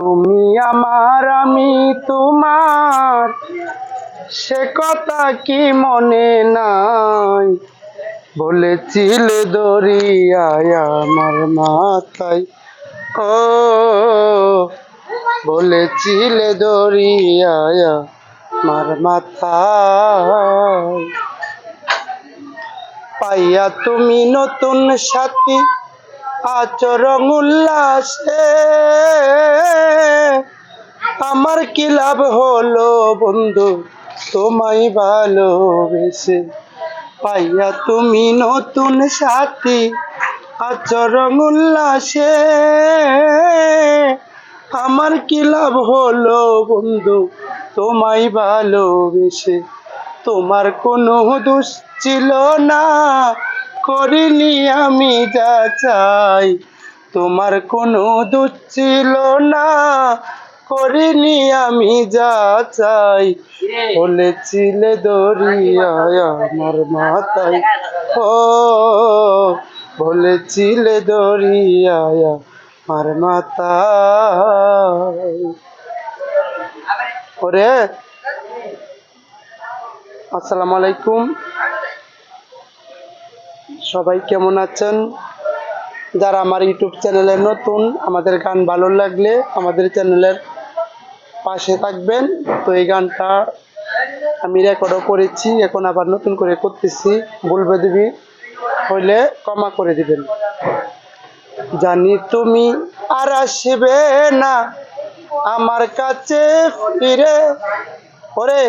তুমি আমার, আমি তোমার। সে কথা কি মনে নাই? বলেছিলে দরিয়ায় আমার মাথায়। ও, বলেছিলে দরিয়ায় আমার মাথায়। পাইয়া তুমি নতুন সাথী, আচরণ উল্লাসে আমার কি লাভ হলো বন্ধু? তোমায় ভালোবেসে পাইয়া তুমি নতুন সাথী আচরণ উল্লাসে। আমার কি লাভ হলো বন্ধু? তোমায় ভালোবেসে তোমার কোনো দোষ ছিল না। করিনি আমি যা চাই, তোমার কোনো দোষ ছিল না। করিনি আমি যা চাই। বলেছিলে দরিয়ায় আমার মাথায়। ও, বলেছিলে দরিয়ায় আমার মাথায়। ওরে, আসসালামু আলাইকুম। সবাই কেমন আছেন? যারা আমার ইউটিউব চ্যানেলে নতুন, আমাদের গান ভালো লাগলে আমাদের চ্যানেলের পাশে থাকবেন। তো এই গানটা আমি রেকর্ডও করেছি, এখন আবার নতুন করে করতেছি। বলবে দিবি, হইলে ক্ষমা করে দিবেন। জানি তুমি আর আসবে না, আমার কাছে ফিরে। ওরে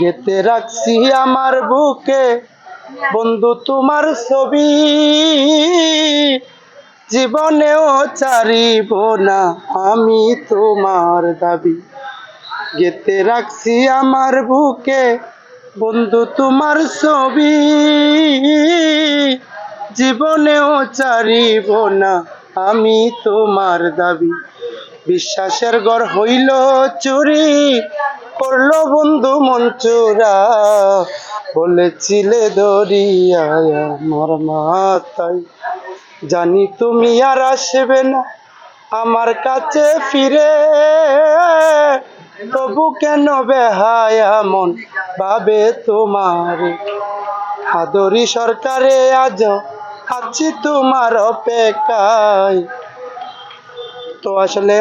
গেতে রাখছি আমার বুকে, বন্ধু তোমার ছবি। জীবনেও চারিব না আমি তোমার দাবি। গেতে রাখছি আমার বুকে। বন্ধু, তোমার ছবি জীবনেও চারিব না, আমি তোমার দাবি। বিশ্বাসের ঘর হইল চুরি, করল বন্ধু মঞ্চুরা বলেছিলে দরিয়ায় আমার মাথায়, জানি তুমি আর আসবে না, আমার কাছে ফিরে। তবু কেন বেহায় মন ভাবে তোমার? আদরি সরকারে আজ আছি তোমার অপেক্ষায়। তো আসলে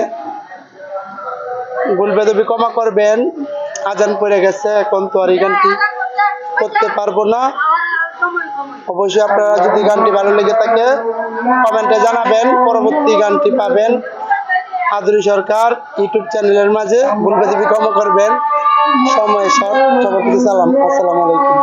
ভুল বেদবি ক্ষমা করবেন, আজান পড়ে গেছে, এখন তো আর এই গানটি করতে পারব না। অবশ্যই আপনারা যদি গানটি ভালো লেগে থাকে, কমেন্টে জানাবেন, পরবর্তী গানটি পাবেন। আদরি সরকার ইউটিউব চ্যানেলের মাঝে ভুল ক্ষমা করবেন। সময় সব সবার সালাম। আসসালামু আলাইকুম।